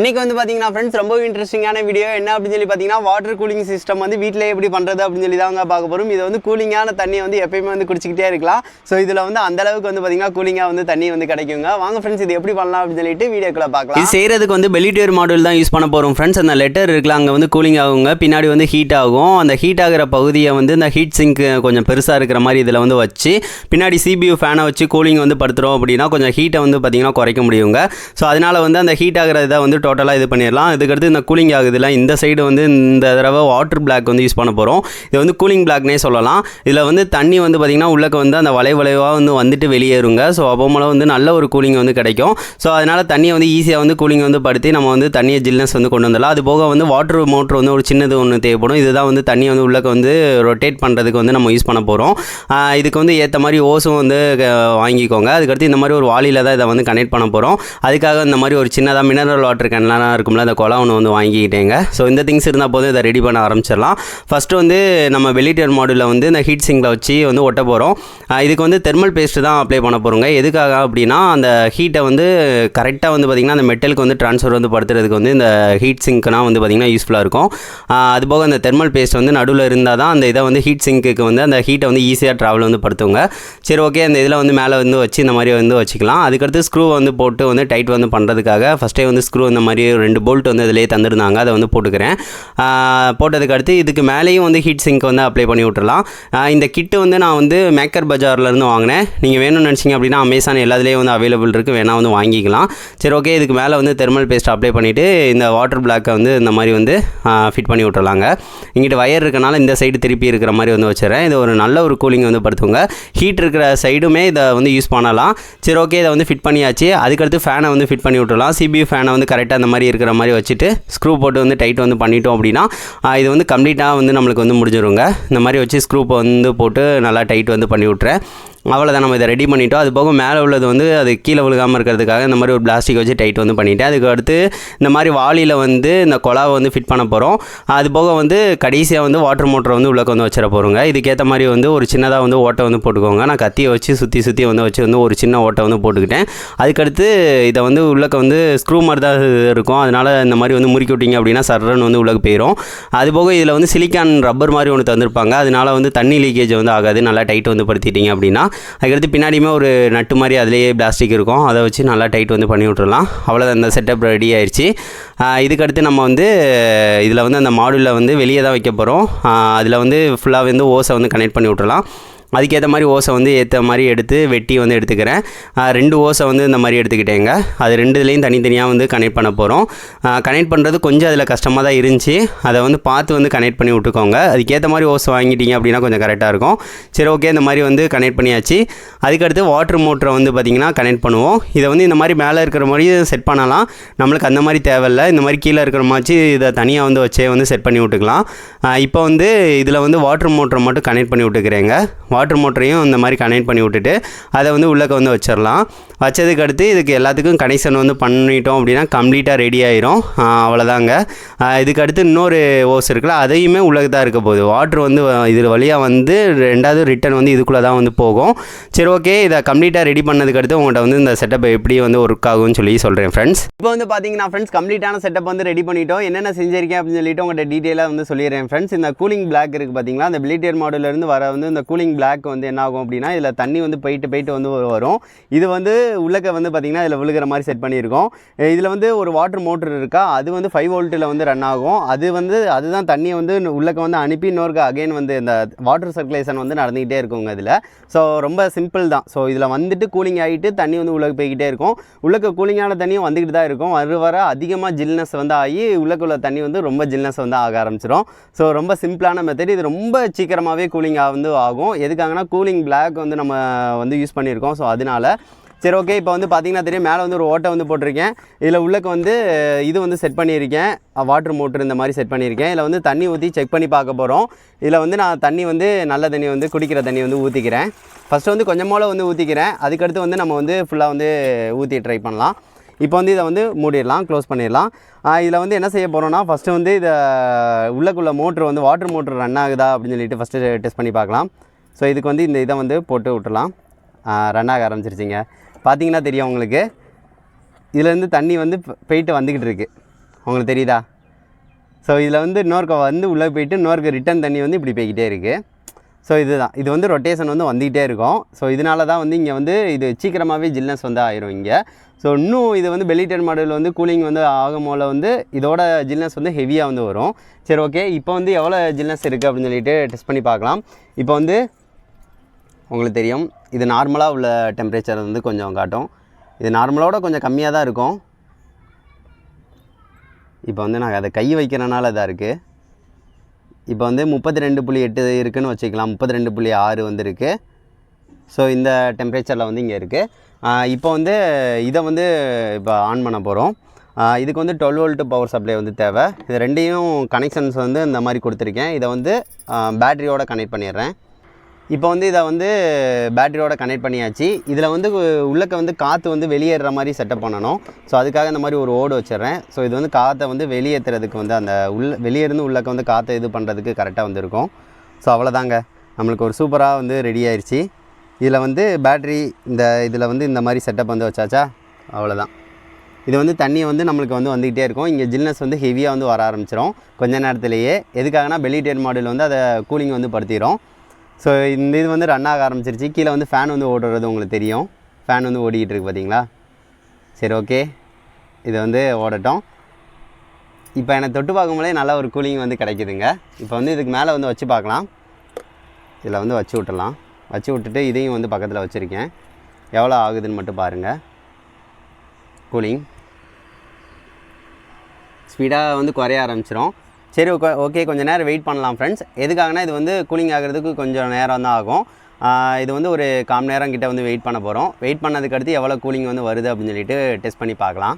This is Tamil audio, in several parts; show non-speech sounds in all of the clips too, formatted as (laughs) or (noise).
இன்றைக்கி வந்து பார்த்தீங்கன்னா ஃப்ரெண்ட்ஸ் ரொம்ப இன்ட்ரெஸ்டிங்கான வீடியோ என்ன அப்படின்னு சொல்லி பார்த்தீங்கன்னா வாட்டர் கூலிங் சிஸ்டம் வந்து வீட்டில் எப்படி பண்ணுறது அப்படின்னு சொல்லி தாங்க பார்க்க போகிறோம் இது வந்து கூலிங்கான தண்ணியை வந்து எப்பயுமே வந்து குடிச்சிக்கிட்டே இருக்கலாம். ஸோ இதில் வந்து அந்த அளவுக்கு வந்து பார்த்தீங்கன்னா கூலிங்காக வந்து தண்ணி வந்து கிடைக்குங்க. வாங்க ஃப்ரெண்ட்ஸ் இது எப்படி பண்ணலாம் அப்படின்னு சொல்லிட்டு வீடியோக்குள்ள பார்க்கலாம். இது செய்கிறதுக்கு வந்து பெலிட்டியர் மாடல் தான் யூஸ் பண்ண போகிறோம் ஃப்ரெண்ட்ஸ் அந்த லெட்டர் இருக்குல்ல அங்கே வந்து கூலிங் ஆகுங்க. பின்னாடி வந்து ஹீட் ஆகும். அந்த ஹீட் ஆகிற பகுதியை வந்து இந்த ஹீட் சிங்க் கொஞ்சம் பெருசாக இருக்கிற மாதிரி இதில் வந்து வச்சு பின்னாடி சிபியு ஃபேனை வச்சு கூலிங் வந்து படுத்துகிறோம் அப்படின்னா கொஞ்சம் ஹீட்டை வந்து பார்த்திங்கன்னா குறைக்க முடியுங்க. ஸோ அதனால் வந்து அந்த ஹீட் ஆகிற இதை வந்து டோட்டலாக இது பண்ணிடலாம். இதுக்கடுத்து இந்த கூலிங் ஆகுதுல இந்த சைடு வந்து இந்த தடவை வாட்டர் பிளாக் வந்து யூஸ் பண்ண போகிறோம் இது வந்து கூலிங் பிளாக்னே சொல்லலாம். இதில் வந்து தண்ணி வந்து பார்த்திங்கன்னா உள்ளக்க வந்து அந்த வளை வளைவாக வந்து வந்துட்டு வெளியேறுங்க. ஸோ அப்போ மூலம் வந்து நல்ல ஒரு கூலிங் வந்து கிடைக்கும். ஸோ அதனால் தண்ணியை வந்து ஈஸியாக வந்து கூலிங் வந்து படுத்தி நம்ம வந்து தண்ணியை ஜில்னஸ் வந்து கொண்டு வந்துடலாம். அது போக வந்து வாட்டர் மோட்ரு வந்து ஒரு சின்னது ஒன்று தேவைப்படும். இதுதான் வந்து தண்ணி வந்து உள்ளக்க வந்து ரொட்டேட் பண்ணுறதுக்கு வந்து நம்ம யூஸ் பண்ண போகிறோம் இதுக்கு வந்து ஏற்ற மாதிரி ஓஸும் வந்து வாங்கிக்கோங்க. அதுக்கடுத்து இந்த மாதிரி ஒரு வாளியில் தான் இதை வந்து கனெக்ட் பண்ண போகிறோம் அதுக்காக இந்த மாதிரி ஒரு சின்னதாக மினரல் வாட்டர் கேன்லாம் இருக்கும்ல அந்த குளம் ஒன்று வந்து வாங்கிக்கிட்டேங்க. ஸோ இந்த திங்ஸ் இருந்தால் போதும் இதை ரெடி பண்ண ஆரம்பிச்சிடலாம். ஃபஸ்ட்டு வந்து நம்ம வெளிட்டர் மாடலில் வந்து இந்த ஹீட் சிங்கில் வச்சு வந்து ஒட்ட போகிறோம் இதுக்கு வந்து தெர்மல் பேஸ்ட்டு தான் அப்ளை பண்ண போகிறோங்க எதுக்காக அப்படின்னா அந்த ஹீட்டை வந்து கரெக்டாக வந்து பார்த்திங்கன்னா அந்த மெட்டலுக்கு வந்து ட்ரான்ஸ்ஃபர் வந்து படுத்துறதுக்கு வந்து இந்த ஹீட் சிங்க்னா வந்து பார்த்திங்கன்னா யூஸ்ஃபுல்லாக இருக்கும். அதுபோக அந்த தெர்மல் பேஸ்ட் வந்து நடுவில் இருந்தால் தான் அந்த இதை வந்து ஹீட் சிங்க்குக்கு வந்து அந்த ஹீட்டை வந்து ஈஸியாக ட்ராவல் வந்து படுத்துங்க. சரி ஓகே அந்த இதில் வந்து மேலே வந்து வச்சு இந்த மாதிரி வந்து வச்சுக்கலாம். அதுக்கடுத்து ஸ்க்ரூ வந்து போட்டு வந்து டைட் வந்து பண்ணுறதுக்காக ஃபஸ்ட்டே வந்து ஸ்க்ரூ இந்த மாதிரி ரெண்டு போல்ட் வந்து இதிலேயே தந்துருந்தாங்க. அதை வந்து போட்டுக்கிறேன். போட்டதுக்கு அடுத்து இதுக்கு மேலேயும் வந்து ஹீட் சிங்க் வந்து அப்ளை பண்ணி விட்டுறலாம். இந்த கிட்டு வந்து நான் வந்து மேக்கர் பஜார்லேருந்து வாங்கினேன். நீங்கள் வேணும்னு நினச்சிங்க அப்படின்னா அமேசான் எல்லாத்துலேயும் வந்து அவைலபிள் இருக்குது வேணால் வந்து வாங்கிக்கலாம். சரி ஓகே இதுக்கு மேலே வந்து தெர்மல் பேஸ்ட் அப்ளை பண்ணிவிட்டு இந்த வாட்டர் பிளாக்கை வந்து இந்த மாதிரி வந்து ஃபிட் பண்ணி விட்டுறலாங்க. இங்கிட்ட வயர் இருக்கனால இந்த சைடு திருப்பி இருக்கிற மாதிரி வந்து வச்சுறேன் இது ஒரு நல்ல ஒரு கூலிங் வந்து படுத்துங்க. ஹீட் இருக்கிற சைடுமே இதை வந்து யூஸ் பண்ணலாம். சரி ஓகே இதை வந்து ஃபிட் பண்ணியாச்சு. அதுக்கடுத்து ஃபேனை வந்து ஃபிட் பண்ணி விட்டுறலாம். சிபியூ ஃபேனை வந்து கரெக்டாக அந்த மாதிரி இருக்கிற மாதிரி வச்சுட்டு ஸ்க்ரூ போட்டு வந்து டைட் வந்து பண்ணிட்டோம் அப்படின்னா இது வந்து கம்ப்ளீட்டாக வந்து நம்மளுக்கு வந்து முடிஞ்சிருங்க. இந்த மாதிரி வச்சு ஸ்க்ரூப்பை வந்து போட்டு நல்லா டைட் வந்து பண்ணி விட்றேன் அவ்வளோதான் நம்ம இதை ரெடி பண்ணிட்டோம். அது போக மேலே உள்ளது வந்து அது கீழே விழுகாமல் இருக்கிறதுக்காக இந்த மாதிரி ஒரு பிளாஸ்டிக் வச்சு டைட் வந்து பண்ணிவிட்டேன் அதுக்கு அடுத்து இந்த மாதிரி வாளியில் வந்து இந்த குழாவை வந்து ஃபிட் பண்ண போகிறோம் அது போக வந்து கடைசியாக வந்து வாட்டர் மோட்டரை வந்து உள்ளக்க வந்து வச்சிட போகிறோங்க இதுக்கேற்ற மாதிரி வந்து ஒரு சின்னதாக வந்து ஓட்டை வந்து போட்டுக்கோங்க. நான் கத்தியை வச்சு சுற்றி சுற்றி வந்து வச்சு வந்து ஒரு சின்ன ஓட்டை வந்து போட்டுக்கிட்டேன். அதுக்கடுத்து இதை வந்து உள்ளக்க வந்து ஸ்க்ரூ மாதிரி தான் இருக்கும். அதனால் இந்த மாதிரி வந்து முறுக்கி விட்டீங்க அப்படின்னா சர்ரன் வந்து உள்ளக்கு போயிடும் அது போக இதில் வந்து சிலிக்கான் ரப்பர் மாதிரி ஒன்று தந்திருப்பாங்க. அதனால வந்து தண்ணி லீக்கேஜ் வந்து ஆகாது. நல்லா டைட் வந்து படுத்திட்டீங்க அப்படின்னா. அதுக்கடுத்து பின்னாடியுமே ஒரு நட்டு மாதிரி அதிலேயே பிளாஸ்டிக் இருக்கும். அதை வச்சு நல்லா டைட் வந்து பண்ணி விட்டுறலாம். அவ்வளோதான் அந்த செட்டப் ரெடி ஆயிடுச்சு இதுக்கடுத்து நம்ம வந்து இதில் வந்து அந்த மாடுலில் வந்து வெளியே தான் வைக்க போகிறோம் அதில் வந்து ஃபுல்லாக வந்து ஓஸை வந்து கனெக்ட் பண்ணி விட்டுறலாம். அதுக்கேற்ற மாதிரி ஓசை வந்து ஏற்ற மாதிரி எடுத்து வெட்டி வந்து எடுத்துக்கிறேன். ரெண்டு ஓசை வந்து இந்த மாதிரி எடுத்துக்கிட்டேங்க. அது ரெண்டு இதுலேயும் தனித்தனியாக வந்து கனெக்ட் பண்ண போகிறோம் கனெக்ட் பண்ணுறது கொஞ்சம் அதில் கஷ்டமாக தான் இருந்துச்சு. அதை வந்து பார்த்து வந்து கனெக்ட் பண்ணி விட்டுக்கோங்க. அதுக்கேற்ற மாதிரி ஓசை வாங்கிட்டீங்க அப்படின்னா கொஞ்சம் கரெக்டாக இருக்கும். சரி ஓகே இந்த மாதிரி வந்து கனெக்ட் பண்ணியாச்சு. அதுக்கடுத்து வாட்டர் மோட்டரை வந்து பார்த்திங்கன்னா கனெக்ட் பண்ணுவோம். இதை வந்து இந்த மாதிரி மேலே இருக்கிற மாதிரி செட் பண்ணலாம். நம்மளுக்கு அந்த மாதிரி தேவையில்ல. இந்த மாதிரி கீழே இருக்கிற மாதிரி இதை தனியாக வந்து வச்சே வந்து செட் பண்ணி விட்டுக்கலாம். இப்போ வந்து இதில் வந்து வாட்டர் மோட்டரை மட்டும் கனெக்ட் பண்ணி விட்டுக்கிறேங்க. வாட்டர் மோட்டரையும் இந்த மாதிரி கனெக்ட் பண்ணி விட்டுட்டு அதை வந்து உள்ளக்க வந்து வச்சிடலாம் வச்சதுக்கு அடுத்து இதுக்கு எல்லாத்துக்கும் கனெக்ஷன் வந்து பண்ணிட்டோம் அப்படின்னா கம்ப்ளீட்டாக ரெடி ஆயிரும். அவ்வளோதாங்க இதுக்கு அடுத்து இன்னொரு ஓஸ் இருக்குல்ல அதையுமே உள்ளக்கு தான் இருக்க போகுது. வாட்ரு வந்து இது வழியாக வந்து ரெண்டாவது ரிட்டர்ன் வந்து இதுக்குள்ளே தான் வந்து போகும். சரி ஓகே இதை கம்ப்ளீட்டாக ரெடி பண்ணதுக்கு அடுத்து உங்கள்கிட்ட வந்து இந்த செட்டப் எப்படி வந்து ஒர்க் ஆகும்னு சொல்லி சொல்கிறேன் ஃப்ரெண்ட்ஸ் இப்போ வந்து பார்த்தீங்கன்னா ஃப்ரெண்ட்ஸ் கம்ப்ளீட்டான செட்டப் வந்து ரெடி பண்ணிட்டோம். என்னென்ன செஞ்சிருக்கேன் அப்படின்னு சொல்லிட்டு உங்கள்கிட்ட டீட்டெயிலாக வந்து சொல்லிடுறேன் ஃப்ரெண்ட்ஸ் இந்த கூலிங் பிளாக் இருக்குது பார்த்தீங்களா அந்த பிளிட்டியர் மாடலேருந்து வர வந்து இந்த கூலிங் பிளாக் வந்து என்ன ஆகும் அப்படின்னா இதில் தண்ணி வந்து போயிட்டு போயிட்டு வந்து வரும். இது வந்து உள்ளக்க வந்து பார்த்திங்கன்னா இதில் விழுகிற மாதிரி செட் பண்ணியிருக்கோம். இதில் வந்து ஒரு வாட்டர் மோட்டர் இருக்கா அது வந்து ஃபைவ் வோல்ட்டில் வந்து ரன் ஆகும். அது வந்து அதுதான் தண்ணியை வந்து உள்ளக்க வந்து அனுப்பி இன்னொருக்கு அகைன் வந்து இந்த வாட்டர் சர்க்குலேஷன் வந்து நடந்துக்கிட்டே இருக்குங்க இதில். ஸோ ரொம்ப சிம்பிள் தான். ஸோ இதில் வந்துட்டு கூலிங் ஆகிட்டு தண்ணி வந்து உள்ளே போய்கிட்டே இருக்கும். உள்ளக்க கூலிங்கான தண்ணியும் வந்துக்கிட்டு தான் இருக்கும். வர வர அதிகமாக ஜில்னஸ் வந்து ஆகி உள்ளக்குள்ள தண்ணி வந்து ரொம்ப ஜில்னஸ் வந்து ஆக ஆரம்பிச்சிடும் ஸோ ரொம்ப சிம்பிளான மெத்தட் இது ரொம்ப சீக்கிரமாகவே கூலிங் வந்து ஆகும். எதுக்கு பண்ணியிருக்காங்கன்னா கூலிங் பிளாக் வந்து நம்ம வந்து யூஸ் பண்ணியிருக்கோம். ஸோ அதனால சரி ஓகே இப்போ வந்து பார்த்தீங்கன்னா தெரியும் மேலே வந்து ஒரு ஓட்டை வந்து போட்டிருக்கேன். இதில் உள்ளக்கு வந்து இது வந்து செட் பண்ணியிருக்கேன். வாட்டர் மோட்டர் இந்த மாதிரி செட் பண்ணியிருக்கேன். இதில் வந்து தண்ணி ஊற்றி செக் பண்ணி பார்க்க போகிறோம் இதில் வந்து நான் தண்ணி வந்து நல்ல தண்ணி வந்து குடிக்கிற தண்ணி வந்து ஊற்றிக்கிறேன் ஃபஸ்ட்டு வந்து கொஞ்சமோல வந்து ஊற்றிக்கிறேன் அதுக்கடுத்து வந்து நம்ம வந்து ஃபுல்லாக வந்து ஊற்றி ட்ரை பண்ணலாம். இப்போ வந்து இதை வந்து மூடிடலாம் க்ளோஸ் பண்ணிடலாம். இதில் வந்து என்ன செய்ய போகிறோம்னா ஃபஸ்ட்டு வந்து இதை உள்ளக்குள்ள மோட்ரு வந்து வாட்டர் மோட்ரு ரன் ஆகுதா அப்படின்னு சொல்லிட்டு ஃபஸ்ட்டு டெஸ்ட் பண்ணி பார்க்கலாம். ஸோ இதுக்கு வந்து இந்த இதை வந்து போட்டு விட்டுலாம் ரன் ஆக ஆரம்பிச்சிருச்சிங்க. பார்த்தீங்கன்னா தெரியும் உங்களுக்கு. இதுலேருந்து தண்ணி வந்து போயிட்டு வந்துக்கிட்டு இருக்குது உங்களுக்கு தெரியுதா? ஸோ இதில் வந்து இன்னொருக்க வந்து உள்ளே போயிட்டு இன்னொருக்கு ரிட்டன் தண்ணி வந்து இப்படி போய்கிட்டே இருக்குது ஸோ இதுதான். இது வந்து ரொட்டேஷன் வந்து வந்துக்கிட்டே இருக்கும். ஸோ இதனால தான் வந்து இங்கே வந்து இது சீக்கிரமாகவே ஜில்னஸ் வந்து ஆயிரும் இங்கே. ஸோ இன்னும் இது வந்து பெலிட்டர் மாடலில் வந்து கூலிங் வந்து ஆகும் போல் வந்து இதோட ஜில்னஸ் வந்து ஹெவியாக வந்து வரும். சரி ஓகே இப்போ வந்து எவ்வளோ ஜில்னஸ் இருக்குது அப்படின்னு சொல்லிட்டு டெஸ்ட் பண்ணி பார்க்கலாம். இப்போ வந்து உங்களுக்கு தெரியும். இது நார்மலாக உள்ள டெம்பரேச்சர் வந்து கொஞ்சம் காட்டும். இது நார்மலோட கொஞ்சம் கம்மியாக தான் இருக்கும். இப்போ வந்து நான் அதை கை வைக்கிறனால இதாக இருக்குது இப்போ வந்து முப்பத்தி ரெண்டு புள்ளி எட்டு இருக்குன்னு வச்சுக்கலாம். முப்பத்தி ரெண்டு புள்ளி ஆறு வந்து இருக்குது ஸோ இந்த டெம்பரேச்சரில் வந்து இங்கே இருக்குது இப்போ வந்து இதை வந்து இப்போ ஆன் பண்ண போகிறோம் இதுக்கு வந்து டுவெல் வோல்ட்டு பவர் சப்ளை வந்து தேவை. இது ரெண்டையும் கனெக்ஷன்ஸ் வந்து இந்த மாதிரி கொடுத்துருக்கேன். இதை வந்து பேட்டரியோட கனெக்ட் பண்ணிடுறேன். இப்போ வந்து இதை வந்து பேட்டரியோட கனெக்ட் பண்ணியாச்சு. இதில் வந்து உள்ளக்க வந்து காற்று வந்து வெளியேற மாதிரி செட்டப் பண்ணணும். ஸோ அதுக்காக இந்த மாதிரி ஒரு ஓடு வச்சிடுறேன். ஸோ இது வந்து காற்றை வந்து வெளியேற்றுறதுக்கு வந்து அந்த உள்ள வெளியே இருந்து உள்ளக்க வந்து காற்றை இது பண்ணுறதுக்கு கரெக்டாக வந்துருக்கும். ஸோ அவ்வளோதாங்க நம்மளுக்கு ஒரு சூப்பராக வந்து ரெடி ஆயிடுச்சு இதில் வந்து பேட்டரி இந்த இதில் வந்து இந்த மாதிரி செட்டப் வந்து வச்சாச்சா? அவ்வளோதான் இது வந்து தண்ணி வந்து நம்மளுக்கு வந்து வந்துக்கிட்டே இருக்கும். இங்கே ஜில்னஸ் வந்து ஹெவியாக வந்து வர ஆரம்பிச்சிரும். கொஞ்ச நேரத்திலேயே. எதுக்காகனா பெலிட்டேட் மாடல் வந்து அதை கூலிங் வந்து படுத்திடும் ஸோ இந்த இது வந்து ரன் ஆக ஆரம்பிச்சிருச்சு. கீழே வந்து ஃபேன் வந்து ஓடுறது உங்களுக்கு தெரியும். ஃபேன் வந்து ஓடிக்கிட்டு இருக்கு பார்த்தீங்களா சரி ஓகே இதை வந்து ஓடட்டும். இப்போ எனக்கு தொட்டு பார்க்கும்போதே நல்ல ஒரு கூலிங் வந்து கிடைக்குதுங்க. இப்போ வந்து இதுக்கு மேலே வந்து வச்சு பார்க்கலாம். இதில் வந்து வச்சு விட்டுலாம் வச்சு விட்டுட்டு இதையும் வந்து பக்கத்தில் வச்சுருக்கேன். எவ்வளோ ஆகுதுன்னு மட்டும் பாருங்கள் கூலிங் ஸ்பீடாக வந்து குறைய ஆரம்பிச்சிடும் சரி ஓகே ஓகே கொஞ்சம் நேரம் வெயிட் பண்ணலாம் ஃப்ரெண்ட்ஸ் எதுக்காகனா இது வந்து கூலிங் ஆகிறதுக்கு கொஞ்சம் நேரம் தான் ஆகும். இது வந்து ஒரு காம் நேரம் கிட்டே வந்து வெயிட் பண்ண போகிறோம் வெயிட் பண்ணதுக்கு அடுத்து எவ்வளோ கூலிங் வந்து வருது அப்படின்னு சொல்லிட்டு டெஸ்ட் பண்ணி பார்க்கலாம்.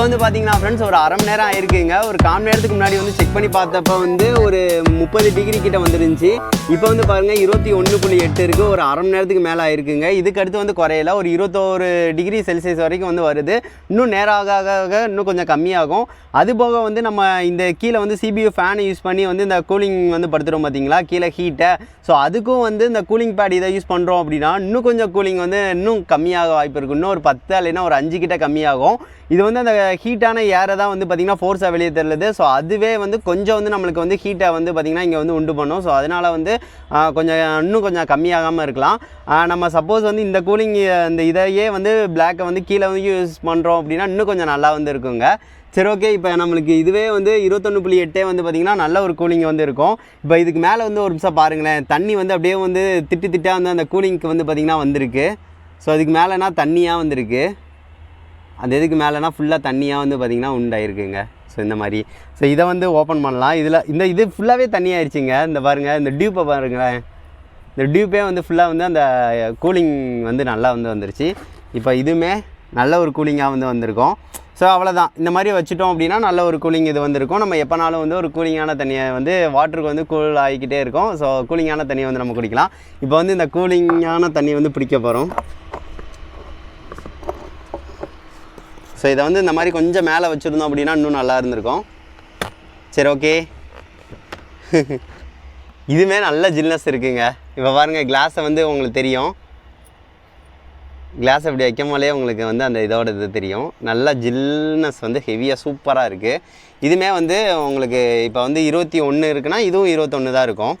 இப்போ வந்து பார்த்தீங்கன்னா ஃப்ரெண்ட்ஸ் ஒரு அரை மணி நேரம் ஆயிருக்குங்க. ஒரு கால் மணி நேரத்துக்கு முன்னாடி வந்து செக் பண்ணி பார்த்தப்ப வந்து ஒரு முப்பது டிகிரி கிட்ட வந்துருந்துச்சு. இப்போ வந்து பாருங்கள் இருபத்தி ஒன்று புள்ளி எட்டு இருக்குது ஒரு அரை மணி நேரத்துக்கு மேலே ஆயிருக்குங்க. இதுக்கு அடுத்து வந்து குறையல. ஒரு இருபத்தோரு டிகிரி செல்சியஸ் வரைக்கும் வந்து வருது. இன்னும் நேரம் ஆக ஆக ஆக இன்னும் கொஞ்சம் கம்மியாகும். அது போக வந்து நம்ம இந்த கீழே வந்து சிபியு ஃபேனை யூஸ் பண்ணி வந்து இந்த கூலிங் வந்து படுத்துகிறோம் பார்த்தீங்களா கீழே ஹீட்டை ஸோ அதுக்கும் வந்து இந்த கூலிங் பேட் இதை யூஸ் பண்ணுறோம் அப்படின்னா இன்னும் கொஞ்சம் கூலிங் வந்து இன்னும் கம்மியாக வாய்ப்பு இருக்குது இன்னும் ஒரு பத்து இல்லைன்னா ஒரு அஞ்சு கிட்ட கம்மியாகும். இது வந்து அந்த ஹீட்டான ஏரை தான் வந்து பார்த்திங்கன்னா ஃபோர்ஸாக வெளியே தெரியுது ஸோ அதுவே வந்து கொஞ்சம் வந்து நம்மளுக்கு வந்து ஹீட்டை வந்து பார்த்திங்கன்னா இங்கே வந்து உண்டு பண்ணும். ஸோ அதனால் வந்து கொஞ்சம் இன்னும் கொஞ்சம் கம்மியாகாமல் இருக்கலாம். நம்ம சப்போஸ் வந்து இந்த கூலிங் இந்த இதையே வந்து பிளாக்கை வந்து கீழே வந்து யூஸ் பண்ணுறோம் அப்படின்னா இன்னும் கொஞ்சம் நல்லா வந்து இருக்குங்க. சரி ஓகே இப்போ நம்மளுக்கு இதுவே வந்து இருபத்தொன்று புள்ளி எட்டே வந்து பார்த்திங்கன்னா நல்ல ஒரு கூலிங் வந்து இருக்கும். இப்போ இதுக்கு மேலே வந்து ஒரு நிமிஷம் பாருங்களேன். தண்ணி வந்து அப்படியே வந்து திட்டு திட்டாக வந்து அந்த கூலிங்க்கு வந்து பார்த்திங்கன்னா வந்திருக்கு. ஸோ அதுக்கு மேலேனா தண்ணியாக வந்திருக்கு. அந்த இதுக்கு மேலேனா ஃபுல்லாக தண்ணியாக வந்து பார்த்திங்கன்னா உண்டாயிருக்குங்க. ஸோ இந்த மாதிரி. ஸோ இதை வந்து ஓப்பன் பண்ணலாம். இதில் இந்த இது ஃபுல்லாகவே தண்ணி இந்த பாருங்கள் இந்த டியூப்பை பாருங்களேன். இந்த டியூப்பே வந்து ஃபுல்லாக வந்து அந்த கூலிங் வந்து நல்லா வந்து வந்துருச்சு. இப்போ இதுவுமே நல்ல ஒரு கூலிங்காக வந்து வந்திருக்கும். ஸோ அவ்வளோதான் இந்த மாதிரி வச்சுட்டோம் அப்படின்னா நல்ல ஒரு கூலிங் இது வந்திருக்கும். நம்ம எப்போனாலும் வந்து ஒரு கூலிங்கான தண்ணியை வந்து வாட்டருக்கு வந்து கூல் ஆகிக்கிட்டே இருக்கும். ஸோ கூலிங்கான தண்ணியை வந்து நம்ம குடிக்கலாம். இப்போ வந்து இந்த கூலிங்கான தண்ணி வந்து பிடிக்க போகிறோம் ஸோ இதை வந்து இந்த மாதிரி கொஞ்சம் மேலே வச்சுருந்தோம் அப்படின்னா இன்னும் நல்லா இருந்திருக்கும். சரி ஓகே (laughs) இதுவுமே நல்ல ஜில்னஸ் இருக்குங்க. இப்போ பாருங்கள் கிளாஸை வந்து உங்களுக்கு தெரியும். கிளாஸ் அப்படி வைக்கும் போதே உங்களுக்கு வந்து அந்த இதோட இது தெரியும். நல்ல ஜில்னஸ் வந்து ஹெவியாக சூப்பராக இருக்குது இதுவுமே வந்து உங்களுக்கு இப்போ வந்து இருபத்தி ஒன்று இருக்குன்னா இதுவும் இருபத்தொன்று தான் இருக்கும்.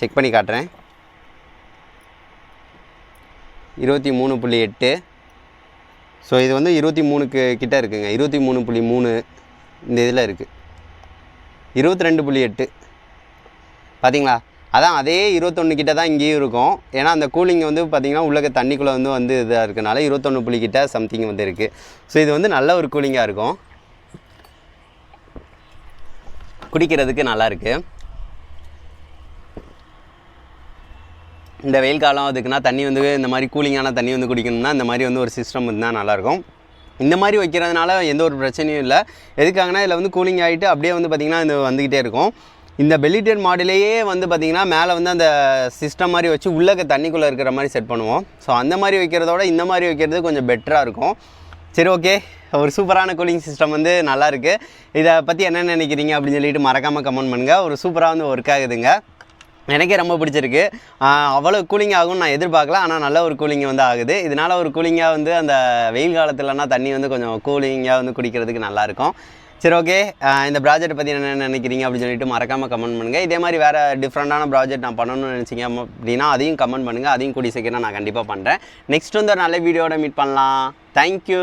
செக் பண்ணி காட்டுறேன். இருபத்தி மூணு புள்ளி எட்டு. ஸோ இது வந்து இருபத்தி மூணுக்கு கிட்டே இருக்குங்க. இருபத்தி மூணு புள்ளி மூணு இந்த இதில் இருக்குது இருபத்தி ரெண்டு புள்ளி எட்டு. பார்த்தீங்களா அதான் அதே இருபத்தொன்று கிட்ட தான் இங்கேயும் இருக்கும். ஏன்னா அந்த கூலிங் வந்து பார்த்திங்கன்னா உள்ளக்க தண்ணிக்குள்ளே வந்து வந்து இதாக இருக்கனால இருபத்தொன்று புள்ளி கிட்ட சம்திங் வந்து இருக்குது ஸோ இது வந்து நல்ல ஒரு கூலிங்காக இருக்கும். குடிக்கிறதுக்கு நல்லாயிருக்கு இந்த வெயில் காலம் அதுக்குன்னா தண்ணி வந்து இந்த மாதிரி கூலிங்கான தண்ணி வந்து குடிக்கணும்னா இந்த மாதிரி வந்து ஒரு சிஸ்டம் இருந்தால் நல்லாயிருக்கும். இந்த மாதிரி வைக்கிறதுனால எந்த ஒரு பிரச்சனையும் இல்லை. எதுக்காகனா இதில் வந்து கூலிங் ஆகிட்டு அப்படியே வந்து பார்த்திங்கன்னா இது வந்துக்கிட்டே இருக்கும். இந்த பெலிட்டட் மாடலேயே வந்து பார்த்திங்கன்னா மேலே வந்து அந்த சிஸ்டம் மாதிரி வச்சு உள்ளக்க தண்ணிக்குள்ளே இருக்கிற மாதிரி செட் பண்ணுவோம். ஸோ அந்த மாதிரி வைக்கிறதோட இந்த மாதிரி வைக்கிறது கொஞ்சம் பெட்டராக இருக்கும். சரி ஓகே ஒரு சூப்பரான கூலிங் சிஸ்டம் வந்து நல்லாயிருக்கு இதை பற்றி என்ன நினைக்கிறீங்க அப்படின்னு சொல்லிட்டு மறக்காமல் கமெண்ட் பண்ணுங்கள் ஒரு சூப்பராக வந்து ஒர்க் ஆகுதுங்க. எனக்கே ரொம்ப பிடிச்சிருக்கு. அவ்வளோ கூலிங் ஆகும்னு நான் எதிர்பார்க்கல. ஆனால் நல்ல ஒரு கூலிங் வந்து ஆகுது. இதனால் ஒரு கூலிங்காக வந்து அந்த வெயில் காலத்துலனா தண்ணி வந்து கொஞ்சம் கூலிங்காக வந்து குடிக்கிறதுக்கு நல்லாயிருக்கும். சரி ஓகே இந்த ப்ராஜெக்ட் பற்றி என்ன நினைக்கிறீங்க அப்படின்னு சொல்லிட்டு மறக்காமல் கமெண்ட் பண்ணுங்கள் இதே மாதிரி வேறு டிஃப்ரெண்ட்டான ப்ராஜெக்ட் நான் பண்ணணும்னு நினச்சிங்க அப்படின்னா அதையும் கமெண்ட் பண்ணுங்கள் அதையும் கூடி சீக்கிரம் நான் கண்டிப்பாக பண்ணுறேன் நெக்ஸ்ட் வந்து ஒரு நல்ல வீடியோட மீட் பண்ணலாம். தேங்க்யூ